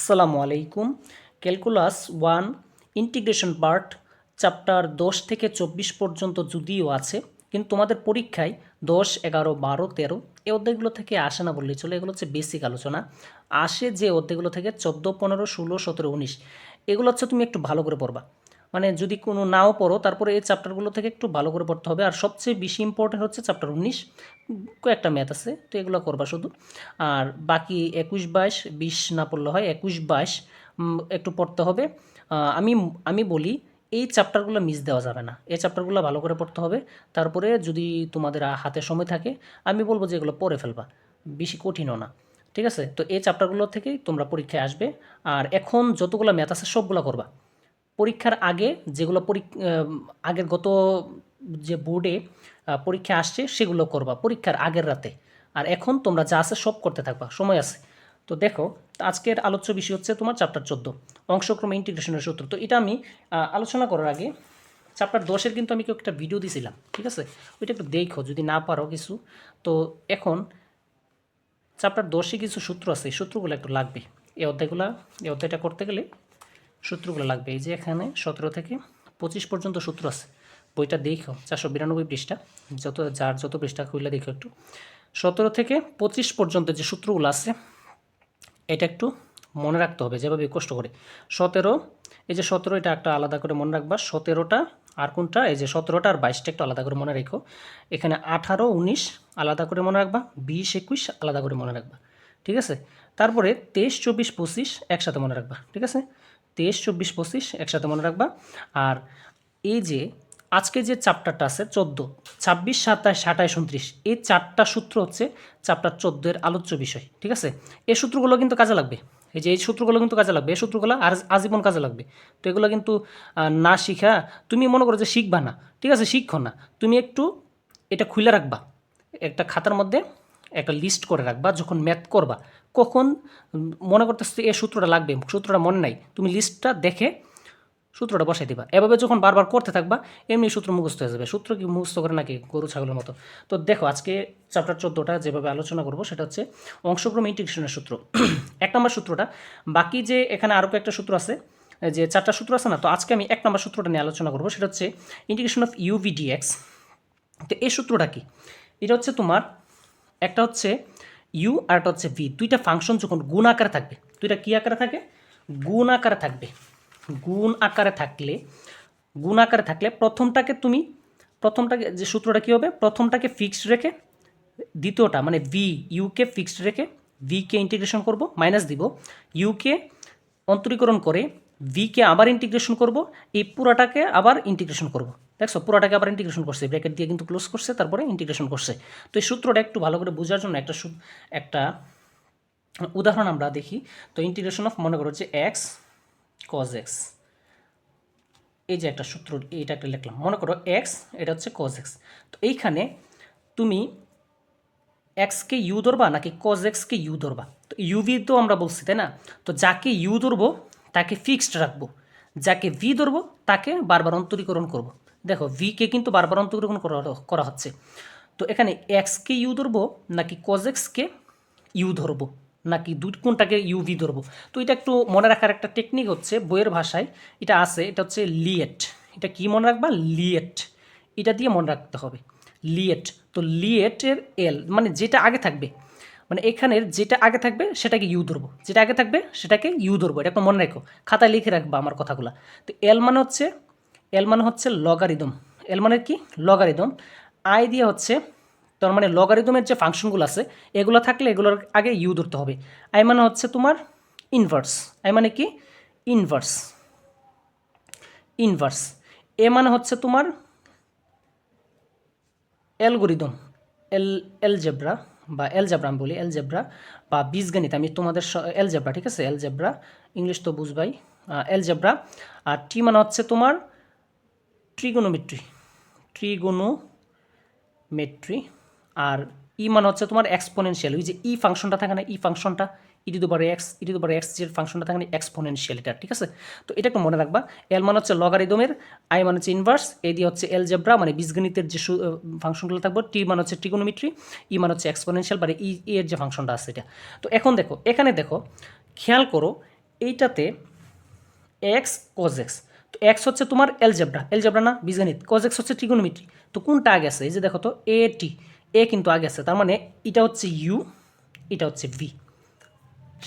আসসালামু আলাইকুম। Calculus one, integration part, chapter দশ থেকে চব্বিশ পর্যন্ত যদিও আছে, কিন্তু তোমাদের পরীক্ষায় দশ, এগারো, বারো, তেরো, এই অধ্যায়গুলো থেকে আসে না বললেই চলে। এগুলো হচ্ছে বেসিক আলোচনা। আসে যে অধ্যায়গুলো থেকে চোদ্দ, পনেরো, ষোলো, সতেরো, উনিশ, এগুলো হচ্ছে তুমি একটু ভালো করে পড়বা। মানে যদি কোনো নাও পড়ো, তারপরে এই চ্যাপ্টারগুলো থেকে একটু ভালো করে পড়তে হবে। আর সবচেয়ে বেশি ইম্পর্টেন্ট হচ্ছে চ্যাপ্টার উনিশ। কয়েকটা ম্যাথ আছে, তো এগুলো করবা শুধু। আর বাকি একুশ বাইশ, বিশ না পড়লে হয় একুশ বাইশ একটু পড়তে হবে। আমি আমি বলি, এই চ্যাপ্টারগুলো মিস দেওয়া যাবে না। এই চ্যাপ্টারগুলো ভালো করে পড়তে হবে। তারপরে যদি তোমাদের হাতে সময় থাকে, আমি বলব যে এগুলো পড়ে ফেলবা। বেশি কঠিনও না। ঠিক আছে? তো এই চ্যাপ্টারগুলো থেকেই তোমরা পরীক্ষায় আসবে। আর এখন যতগুলো ম্যাথ আছে, সবগুলো করবা। পরীক্ষার আগে যেগুলো আগের গত যে বোর্ডে পরীক্ষা আসছে সেগুলো করবা, পরীক্ষার আগের রাতে। আর এখন তোমরা যা আছে সব করতে থাকবা, সময় আছে। তো দেখো আজকের আলোচ্য বিষয় হচ্ছে তোমার চ্যাপ্টার চোদ্দ, অংশক্রমে ইন্টিগ্রেশনের সূত্র। তো এটা আমি আলোচনা করার আগে চ্যাপ্টার দশের কিন্তু আমি একটা ভিডিও দিয়েছিলাম ঠিক আছে? ওইটা একটু দেখো, যদি না পারো কিছু। তো এখন চ্যাপ্টার দশে কিছু সূত্র আছে সূত্রগুলো একটু লাগবে। এই অধ্যায়গুলো, এই অধ্যায়টা করতে গেলে সূত্রগুলো লাগবে। এই যে এখানে সতেরো থেকে পঁচিশ পর্যন্ত সূত্র আছে। বইটা দেখো, চারশো বিরানব্বই পৃষ্ঠা। যত, যার যত পৃষ্ঠা খুললে দেখো একটু। সতেরো থেকে পঁচিশ পর্যন্ত যে সূত্রগুলো আছে, এটা একটু মনে রাখতে হবে, যেভাবে কষ্ট করে। সতেরো, এই যে সতেরো, এটা একটা আলাদা করে মনে রাখবা। সতেরোটা আর কোনটা? এই যে সতেরোটা আর বাইশটা একটু আলাদা করে মনে রেখো। এখানে আঠারো, উনিশ আলাদা করে মনে রাখবা। বিশ, একুশ আলাদা করে মনে রাখবা। ঠিক আছে? তারপরে তেইশ, চব্বিশ, পঁচিশ একসাথে মনে রাখবা। ঠিক আছে? তেইশ, চব্বিশ, পঁচিশ একসাথে মনে রাখবা। আর এই যে আজকে যে চাপ্টারটা আছে, চোদ্দ, ছাব্বিশ, সাতাশ, আঠাশ, উনত্রিশ, এই চারটা সূত্র হচ্ছে চ্যাপ্টার চোদ্দোর আলোচ্য বিষয়, ঠিক আছে? এই সূত্রগুলো কিন্তু কাজে লাগবে। এই যে এই সূত্রগুলো কিন্তু কাজে লাগবে। এই সূত্রগুলো আর আজীবন কাজে লাগবে। তো এগুলো কিন্তু না শিখা, তুমি মনে করো যে শিখবা না, ঠিক আছে? শিখো না। তুমি একটু এটা খুলে রাখবা। একটা খাতার মধ্যে একটা লিস্ট করে রাখবা যখন ম্যাথ করবা, কখন মনে করতেছে এই সূত্রটা লাগবে, সূত্রটা মনে নাই, তুমি লিস্টটা দেখে সূত্রটা বসাই দিবা। এভাবে যখন বারবার করতে থাকবা, এমনি সূত্র মুখস্থ হয়ে যাবে। সূত্র কি মুখস্থ করে নাকি গরু, ছাগলের মতো? তো দেখো, আজকে চ্যাপ্টার চোদ্দোটা যেভাবে আলোচনা করব, সেটা হচ্ছে অংশক্রম ইন্টিগ্রেশনের সূত্র। এক নম্বর সূত্রটা, বাকি যে এখানে আরও একটা সূত্র আছে যে চারটা সূত্র আছে না, তো আজকে আমি এক নম্বর সূত্রটা নিয়ে আলোচনা করব, সেটা হচ্ছে ইন্টিগ্রেশন অফ ইউভিডিএক্স তো এই সূত্রটা কি? এটা হচ্ছে তোমার একটা হচ্ছে ইউ আর একটা হচ্ছে ভি। দুইটা ফাংশন যখন গুণ আকারে থাকবে, দুইটা কী আকারে থাকে? গুণ আকারে থাকবে। গুণ আকারে থাকলে, গুণ আকারে থাকলে প্রথমটাকে তুমি, প্রথমটাকে যে সূত্রটা কী হবে? প্রথমটাকে ফিক্সড রেখে দ্বিতীয়টা মানে ভি ইউকে ফিক্সড রেখে ভিকে ইন্টিগ্রেশন করব মাইনাস দিব। ইউকে অন্তরীকরণ করে ভিকে আবার ইন্টিগ্রেশন করব, এই পুরাটাকে আবার ইন্টিগ্রেশন করব। দেখছ, পুরোটাকে আবার ইন্টিগ্রেশন করছে ব্র্যাকেট দিয়ে কিন্তু ক্লোজ করছে, তারপরে ইন্টিগ্রেশন করছে। তো এই সূত্রটা একটু ভালো করে বোঝার জন্য একটা একটা উদাহরণ আমরা দেখি। তো ইন্টিগ্রেশন অফ মনে করো যে এক্স কজ এক্স এই যে একটা সূত্র এইটা একটা লিখলাম। মনে করো এক্স এটা হচ্ছে কজ এক্স তো এইখানে তুমি এক্সকে ইউ ধরবা নাকি কজ এক্সকে ইউ ধরবা? তো ইউভি তো আমরা বলছি, তাই না? তো যাকে ইউ ধরবো, তাকে ফিক্সড রাখব। যাকে ভি ধরবো, তাকে বারবার অন্তরীকরণ করব। দেখো ভিকে কিন্তু বারবার অন্তরীকরণ করা হচ্ছে। তো এখানে এক্সকে ইউ ধরবো, নাকি কজ এক্সকে ইউ ধরবো, নাকি দুই কোনটাকে ইউভি ধরবো? তো এটা একটু মনে রাখার একটা টেকনিক হচ্ছে বইয়ের ভাষায়। এটা আছে, এটা হচ্ছে লিয়েট এটা কি মনে রাখবা? লিয়েট এটা দিয়ে মনে রাখতে হবে। লিয়েট তো লিয়েটের এল মানে যেটা আগে থাকবে মানে এখানের যেটা আগে থাকবে, সেটাকে ইউ ধরবো। যেটা আগে থাকবে, সেটাকে ইউ ধরবো। এটা একটু মনে রাখো। খাতায় লিখে রাখবা আমার কথাগুলো। তো এল মানে হচ্ছে এল মানে হচ্ছে লগারিদম এল মানে কি? লগারিদম আই দিয়ে হচ্ছে, তার মানে লগারিদমের যে ফাংশনগুলো আছে, এগুলো থাকলে এগুলোর আগে ইউ ধরতে হবে। আই মানে হচ্ছে তোমার ইনভার্স আই মানে কি? ইনভার্স ইনভার্স এ মানে হচ্ছে তোমার অ্যালগোরিদম এল এলজেব্রা বা এলজেব্রা আমি বলি এলজেব্রা বা বীজগণিত। আমি তোমাদের এলজেব্রা ঠিক আছে? এলজেব্রা ইংলিশ তো বুঝবাই। এলজেব্রা আর টি মানে হচ্ছে তোমার ট্রিগোনোমেট্রি ট্রিগোনোমেট্রি আর ই মানে হচ্ছে তোমার এক্সপোনেনশিয়াল ওই যে ই ফাংশনটা থাকে না ই ফাংশনটা e to power x e to power x যে ফাংশনটা থাকে না এক্সপোনেনশিয়াল এটা, ঠিক আছে? তো এটা একটু মনে রাখবা। এল মানে হচ্ছে লগারিদমের আই মানে হচ্ছে ইনভার্স এ দিয়ে হচ্ছে এলজেব্রা মানে বীজগণিতের যে ফাংশনগুলো থাকবে টি মানে হচ্ছে ট্রিগোনোমেট্রি ই মানে হচ্ছে এক্সপোনেনশিয়াল মানে ই এর যে ফাংশনটা আছে এটা। তো এখন দেখো, এখানে দেখো, খেয়াল করো, এইটাতে এক্স কজ এক্স এক্স হচ্ছে তোমার এলজেব্রা এলজেব্রা না, বীজগণিত। কজ এক্স হচ্ছে ট্রিগোনোমেট্রি তো কোনটা আগে আছে? এই যে দেখো তো এ টি এ কিন্তু আগে আছে। তার মানে এটা হচ্ছে ইউ এটা হচ্ছে ভি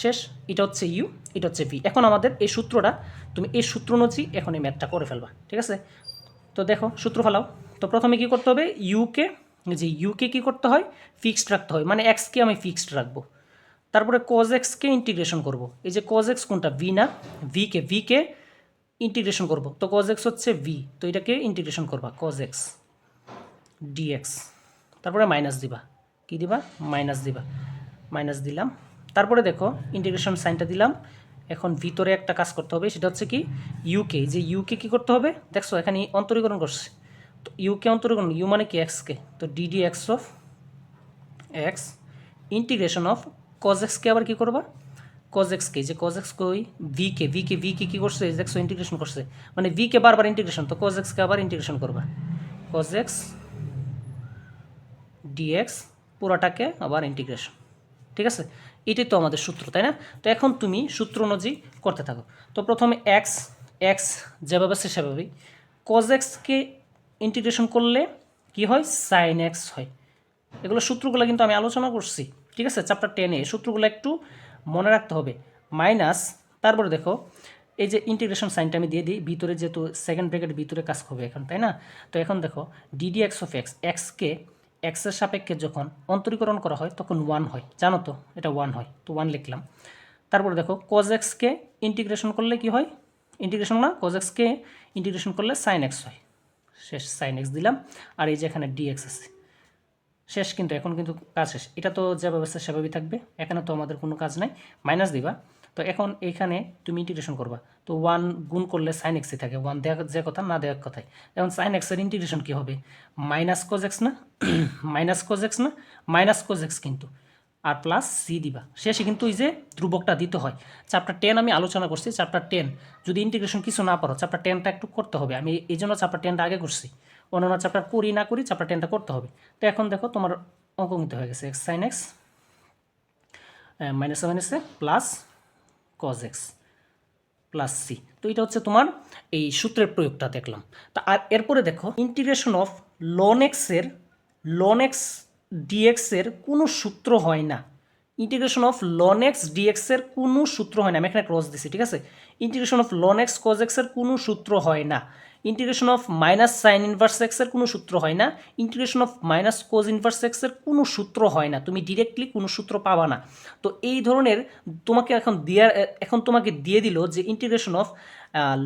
শেষ? এটা হচ্ছে ইউ এটা হচ্ছে ভি এখন আমাদের এই সূত্রটা, তুমি এই সূত্র অনুযায়ী এখন এই ম্যাথটা করে ফেলবা। ঠিক আছে? তো দেখো, সূত্র ফেলাও। তো প্রথমে কি করতে হবে? ইউকে যে ইউকে কি করতে হয়? ফিক্সড রাখতে হয়। মানে এক্সকে আমি ফিক্সড রাখব। তারপরে কজ এক্সকে ইন্টিগ্রেশন করব। এই যে কজ এক্স কোনটা? ভি না? ভিকে ভিকে ইন্টিগ্রেশন করব। তো কজ এক্স হচ্ছে ভি তো এটাকে ইন্টিগ্রেশন করবা কজ এক্স ডিএক্স তারপরে মাইনাস দিবা। কি দিবা? মাইনাস দিবা। মাইনাস দিলাম। তারপরে দেখো ইন্টিগ্রেশন সাইনটা দিলাম। এখন ভিতরে একটা কাজ করতে হবে, সেটা হচ্ছে কি ইউকে যে ইউকে কি করতে হবে? দেখছ, এখানে অন্তরীকরণ করছে। তো ইউকে অন্তরীকরণ ইউ মানে কি এক্সকে তো d d x of x integration of cos এক্সকে আবার কি করবা? কজ এক্সকে যে কজ এক্স কই ভিকে ভিকে ভিকে কী করছে? দেখছ ইন্টিগ্রেশন করছে। মানে ভিকে বারবার ইন্টিগ্রেশন তো কজ এক্সকে আবার ইন্টিগ্রেশন করবা। কজ এক্স ডিএক্স পুরোটাকে আবার ইন্টিগ্রেশন ঠিক আছে? এটাই তো আমাদের সূত্র, তাই না? তো এখন তুমি সূত্র অনুযায়ী করতে থাকো। তো প্রথমে এক্স এক্স যেভাবে আছে সেভাবেই। কজ এক্সকে ইন্টিগ্রেশন করলে কি হয়? সাইন এক্স হয়। এগুলো সূত্রগুলো কিন্তু আমি আলোচনা করছি। ঠিক আছে? চ্যাপ্টার টেনে সূত্রগুলো একটু মনে রাখতে হবে, মাইনাস, তারপরে দেখো, এই যে ইন্টিগ্রেশন সাইনটা আমি দিয়ে দিই, ভিতরে যেহেতু সেকেন্ড ব্র্যাকেট ভিতরে কাজ করবে এখন, তাই না? তো এখন দেখো ডিডি এক্স অফ এক্স এক্সকে এক্সের সাপেক্ষে যখন অন্তরীকরণ করা হয়, তখন ওয়ান হয়। জানো তো, এটা ওয়ান হয়। তো ওয়ান লিখলাম। তারপরে দেখো কজ এক্সকে ইন্টিগ্রেশন করলে কি হয়? ইন্টিগ্রেশন না কজ এক্সকে ইন্টিগ্রেশন করলে সাইন এক্স হয়। শেষ সাইন এক্স দিলাম। আর এই যে এখানে ডিএক্স আছে। শেষ কিন্তু এখন কিন্তু কাজ শেষ। এটা তো যে ব্যবস্থা, সেভাবেই থাকবে। এখানে তো আমাদের কোনো কাজ নাই। মাইনাস দিবা। তো এখন এইখানে তুমি ইন্টিগ্রেশন করবা। তো ওয়ান গুণ করলে সাইন এক্সই থাকে। ওয়ান দেওয়া যে কথা, না দেওয়ার কথাই। এখন সাইন এক্সের ইন্টিগ্রেশন কী হবে? মাইনাস কোজ এক্স না? মাইনাস কোজ এক্স না? মাইনাস কোজ এক্স কিন্তু। আর প্লাস সি দিবা। শেষে কিন্তু এই যে ধ্রুবকটা দিতে হয়। চ্যাপ্টার টেন আমি আলোচনা করছি। চ্যাপ্টার টেন যদি ইন্টিগ্রেশন কিছু না পারো চ্যাপ্টার টেনটা একটু করতে হবে। আমি এই জন্য চ্যাপ্টার টেনটা আগে করছি। অন্যান্য চ্যাপ্টার করি, না করি চ্যাপ্টার টেনটা করতে হবে। তো এখন দেখো তোমার অঙ্কমিত হয়ে গেছে এক্স সাইন এক্স মাইনাসে মাইনাসে plus cos x plus c তো এটা হচ্ছে তোমার এই সূত্রের প্রয়োগটা দেখলাম। তা আর এরপরে দেখো ইন্টিগ্রেশন অফ লন এক্সের লন এক্স ডিএক্সের কোনো সূত্র হয় না। ইন্টিগ্রেশন অফ লন এক্স ডিএক্সের কোনো সূত্র হয় না। আমি এখানে ক্রস দিছি, ঠিক আছে? Integration of ln x cos এক্সের কোনো সূত্র হয় না। Integration of minus sine inverse এক্সের কোনো সূত্র হয় না। Integration of minus cos inverse এক্সের কোনো সূত্র হয় না। তুমি ডিরেক্টলি কোনো সূত্র পাবা না। তো এই ধরনের তোমাকে এখন দেওয়ার এখন তোমাকে দিয়ে দিল যে ইন্টিগ্রেশন অফ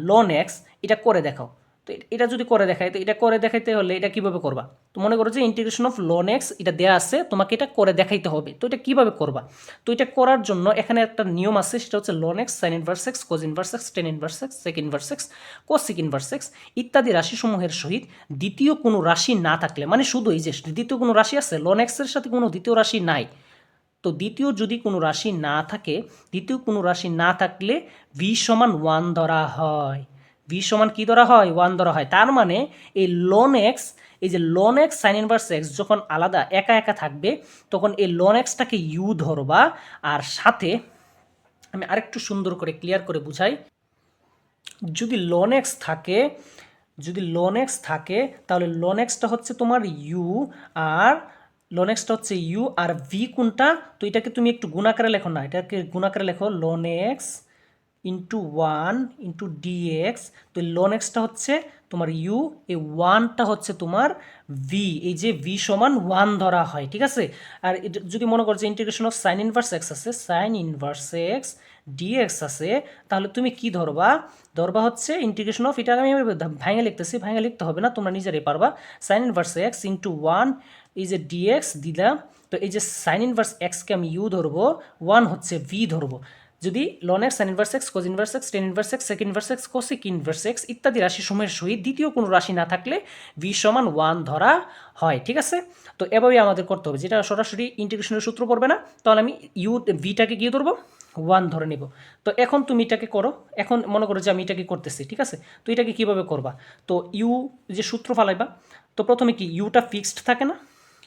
লন এক্স এটা করে দেখাও। তো এটা যদি করে দেখায়, তো এটা করে দেখাইতে হলে এটা কীভাবে করবা? তো মনে করো যে ইন্টিগ্রেশন অফ লন এক্স এটা দেওয়া আছে, তোমাকে এটা করে দেখাইতে হবে। তো এটা কীভাবে করবা? তো এটা করার জন্য এখানে একটা নিয়ম আছে, সেটা হচ্ছে ln x sine inverse x cos inverse x tan inverse x sec inverse x cosec inverse x ইত্যাদি রাশিসমূহের সহিত দ্বিতীয় কোনো রাশি না থাকলে মানে শুধু এই যে দ্বিতীয় কোনো রাশি আছে লন এক্সের সাথে কোনো দ্বিতীয় রাশি নাই। তো দ্বিতীয় যদি কোনো রাশি না থাকে, দ্বিতীয় কোনো রাশি না থাকলে ভি সমান ওয়ান ধরা হয়। ভি সমান কী ধরা হয়? ওয়ান ধরা হয়। তার মানে এই লোন এক্স এই যে ln x sine inverse x যখন আলাদা, একা একা থাকবে, তখন এই লোন এক্সটাকে ইউ ধরবা। আর সাথে আমি আরেকটু সুন্দর করে ক্লিয়ার করে বুঝাই। যদি লোন এক্স থাকে, যদি লোন এক্স থাকে, তাহলে লোন এক্সটা হচ্ছে তোমার ইউ আর লোন এক্সটা হচ্ছে ইউ আর ভি কোনটা? তো এটাকে তুমি একটু গুণাকারে লেখো না, এটাকে গুণাকারে লেখো ln x into one into dx তো লন এক্সটা হচ্ছে তোমার ইউ এই ওয়ানটা হচ্ছে তোমার ভি এই যে ভি সমান ওয়ান ধরা হয়, ঠিক আছে? আর যদি মনে করো যে integration of sine inverse x আছে সাইন ইনভার্স এক্স ডিএক্স আছে, তাহলে তুমি কি ধরবা? ধরবা হচ্ছে ইন্টিগ্রেশন অফ এটা আমি ভাঙে লিখতেছি, ভাঙে লিখতে হবে না, তোমরা নিজেরাই পারবা। Sine inverse x into one এই যে ডিএক্স দিলাম, তো এই যে সাইন ইনভার্স এক্সকে আমি ইউ ধরবো ওয়ান হচ্ছে ভি ধরবো। যদি ln x sine inverse x cos inverse x tan inverse x sec inverse x cosec inverse x ইত্যাদি রাশিসমূহের সহিত দ্বিতীয় কোনো রাশি না থাকলে ভি সমান ওয়ান ধরা হয়, ঠিক আছে? তো এভাবেই আমাদের করতে হবে, যেটা সরাসরি ইন্টিগ্রেশনের সূত্র পড়বে না, তাহলে আমি ইউ ভিটাকে গিয়ে ধরবো ওয়ান ধরে নেব। তো এখন তুমি এটাকে করো, এখন মনে করো যে আমি এটাকে করতেছি, ঠিক আছে? তো এটাকে কীভাবে করবা? তো ইউ যে সূত্র ফালাইবা, তো প্রথমে কি ইউটা ফিক্সড থাকে না?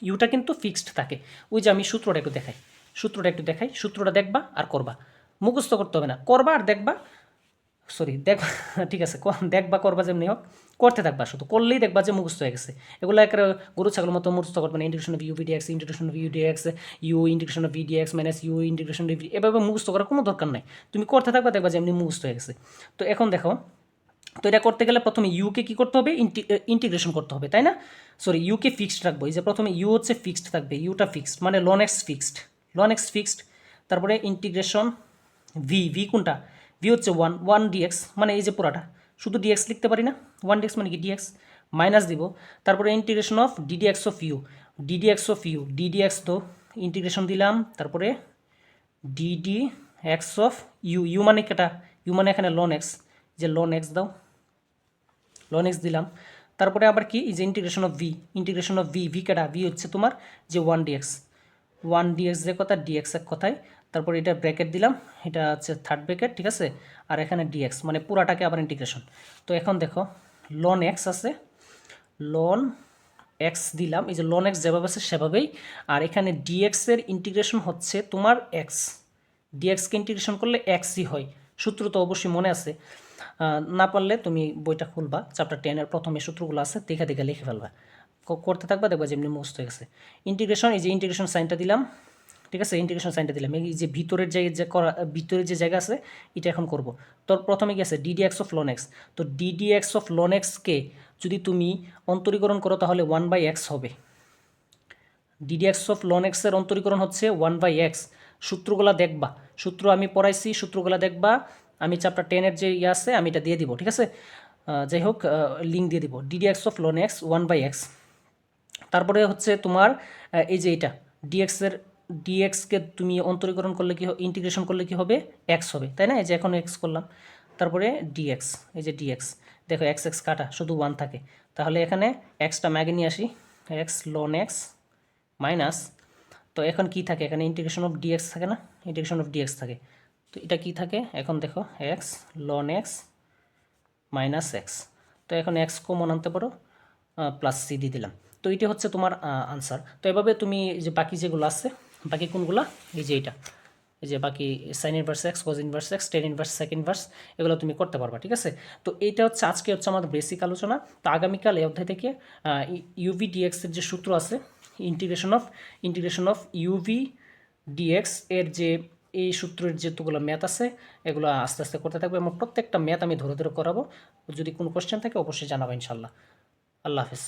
ইউটা কিন্তু ফিক্সড থাকে। ওই যে আমি সূত্রটা একটু দেখাই, সূত্রটা একটু দেখাই, সূত্রটা দেখবা আর করবা। মুখস্থ করতে হবে না। করবা আর দেখবা। সরি দেখ ঠিক আছে দেখবা, করবা যেমনি হোক, করতে থাকবা শুধু। করলেই দেখবা যে মুখস্থ হয়ে গেছে। এগুলো একেবারে গরু ছাগলের মতো মুখস্থ করবে না। Integration of u v dx integration of u dx u integration of v dx minus u integration of এভাবে মুখস্থ করার কোনো দরকার নাই। তুমি করতে থাকবা, দেখবা যে এমনি মুখস্থ হয়ে গেছে। তো এখন দেখো, তো এটা করতে গেলে প্রথমে ইউকে কী করতে হবে? ইন্টিগ্রেশন করতে হবে, তাই না? সরি ইউকে ফিক্সড রাখব। এই যে প্রথমে ইউ হচ্ছে ফিক্সড থাকবে ইউটা ফিক্সড মানে ln x fixed ln x fixed তারপরে ইন্টিগ্রেশন ভি ভি কোনটা? ভি হচ্ছে ওয়ান ওয়ান ডিএক্স মানে এই যে পুরাটা। শুধু ডিএক্স লিখতে পারি না? ওয়ান ডিএক্স মানে কি? ডিএক্স মাইনাস দিব। তারপরে integration of d d x of U d d x of U d d x তো ইন্টিগ্রেশন দিলাম। তারপরে d d x of U U মানে কেটা ইউ মানে এখানে লন এক্স যে লন এক্স দাও। লন এক্স দিলাম। তারপরে আবার কি? যে integration of v integration of v v কেটা ভি হচ্ছে তোমার যে ওয়ান ডিএক্স ওয়ান ডিএক্স যে কথা ডিএক্স এক কথায়। তারপর এটা ব্র্যাকেট দিলাম, এটা হচ্ছে থার্ড ব্র্যাকেট ঠিক আছে? আর এখানে ডিএক্স মানে পুরাটাকে আবার ইন্টিগ্রেশন তো এখন দেখো লন এক্স আছে লন এক্স দিলাম, এই যে লন এক্স যেভাবে আছে সেভাবেই, আর এখানে ডিএক্সের ইন্টিগ্রেশন হচ্ছে তোমার এক্স ডিএক্সকে ইন্টিগ্রেশন করলে এক্সই হয়, সূত্র তো অবশ্যই মনে আছে। না পারলে তুমি বইটা খুলবা চ্যাপ্টার টেনের প্রথমে সূত্রগুলো আছে, দেখে দেখে লিখে ফেলবা। করতে থাকবা, দেখবা যেমনি মুখস্থ হয়ে গেছে। ইন্টিগ্রেশন এই যে ইন্টিগ্রেশন সাইনটা দিলাম ঠিক আছে? ইন্টিগ্রেশন সাইনটা দিলাম। এই যে ভিতরের যে যে করা, ভিতরের যে জায়গা আছে, এটা এখন করব। তোর প্রথমে কি আছে d dx of ln x তো ডিডিএক্স অফ লন এক্সকে যদি তুমি অন্তরীকরণ করো, তাহলে ওয়ান বাই এক্স হবে। ডিডিএক্স অফ লন এক্সের অন্তরীকরণ হচ্ছে ওয়ান বাই এক্স সূত্রগুলা দেখবা। সূত্র আমি পড়াইছি, সূত্রগুলা দেখবা। আমি চ্যাপ্টার টেনের যে ইয়ে আছে, আমি এটা দিয়ে দিব, ঠিক আছে? যাই হোক লিঙ্ক দিয়ে দিব। D dx of ln x one by x তারপরে হচ্ছে তোমার এই যে এটা ডিএক্সের ডিএক্সকে তুমি অন্তরীকরণ করলে কি ইন্টিগ্রেশন করলে কি হবে? এক্স হবে, তাই না? এই যে এখন এক্স করলাম। তারপরে ডিএক্স এই যে ডিএক্স দেখো এক্স এক্স কাটা, শুধু ওয়ান থাকে। তাহলে এখানে এক্সটা ম্যাগে নিয়ে আসি। এক্স লন এক্স মাইনাস তো এখন কি থাকে? এখানে ইন্টিগ্রেশন অফ ডিএক্স থাকে না? ইন্টিগ্রেশন অফ ডিএক্স থাকে। তো এটা কি থাকে? এখন দেখো x ln x minus x তো এখন এক্স কমন আনতে পারো প্লাস সি দিয়ে দিলাম। তো এটা হচ্ছে তোমার আনসার তো এভাবে তুমি যে বাকি যেগুলো আছে বাকি কোনগুলা? এই যে এটা এই যে বাকি sine inverse x cos inverse x tan inverse second inverse এগুলো তুমি করতে পারবা, ঠিক আছে? তো এইটা হচ্ছে আজকে হচ্ছে আমাদের বেসিক আলোচনা। তো আগামীকাল এই অধ্যায় থেকে ইউভি ডিএক্সের যে সূত্র আছে integration of integration of uv dx এর যে এই সূত্রের যেগুলো ম্যাথ আছে, এগুলো আস্তে আস্তে করতে থাকবে এবং প্রত্যেকটা ম্যাথ আমি ধরে ধরে করাবো। যদি কোনো কোশ্চেন থাকে অবশ্যই জানাব ইনশাল্লাহ আল্লাহ হাফিজ।